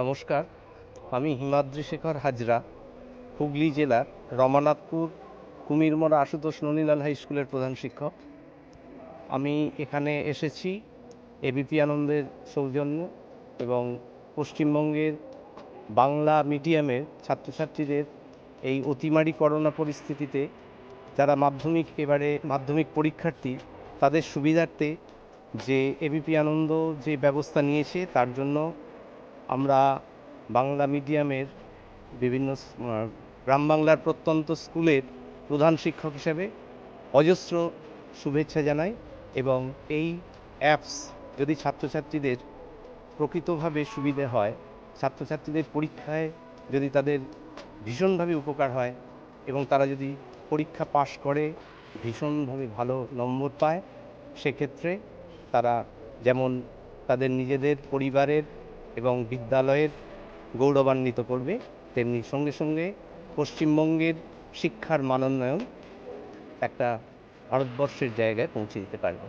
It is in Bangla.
নমস্কার, আমি হিমাদ্রি শেখর হাজরা, হুগলি জেলার রমানাথপুর কুমিরমরা আশুতোষ ননীলাল হাই স্কুলের প্রধান শিক্ষক। আমি এখানে এসেছি এবিপি আনন্দের সৌজন্য এবং পশ্চিমবঙ্গের বাংলা মিডিয়ামের ছাত্রছাত্রীদের এই অতিমারি করোনা পরিস্থিতিতে যারা মাধ্যমিক এবারে মাধ্যমিক পরীক্ষার্থী, তাদের সুবিধার্থে যে এবিপি আনন্দ যে ব্যবস্থা নিয়েছে, তার জন্য আমরা বাংলা মিডিয়ামের বিভিন্ন গ্রাম বাংলার প্রত্যন্ত স্কুলের প্রধান শিক্ষক হিসেবে অজস্র শুভেচ্ছা জানাই এবং এই অ্যাপস যদি ছাত্রছাত্রীদের প্রকৃতভাবে সুবিধে হয়, ছাত্রছাত্রীদের পরীক্ষায় যদি তাদের ভীষণভাবে উপকার হয় এবং তারা যদি পরীক্ষা পাশ করে, ভীষণভাবে ভালো নম্বর পায়, সেক্ষেত্রে তারা যেমন তাদের নিজেদের পরিবারের এবং বিদ্যালয়ের গৌরবান্বিত করবে, তেমনি সঙ্গে সঙ্গে পশ্চিমবঙ্গের শিক্ষার মানোন্নয়ন একটা ভারতবর্ষের জায়গায় পৌঁছে দিতে পারবে।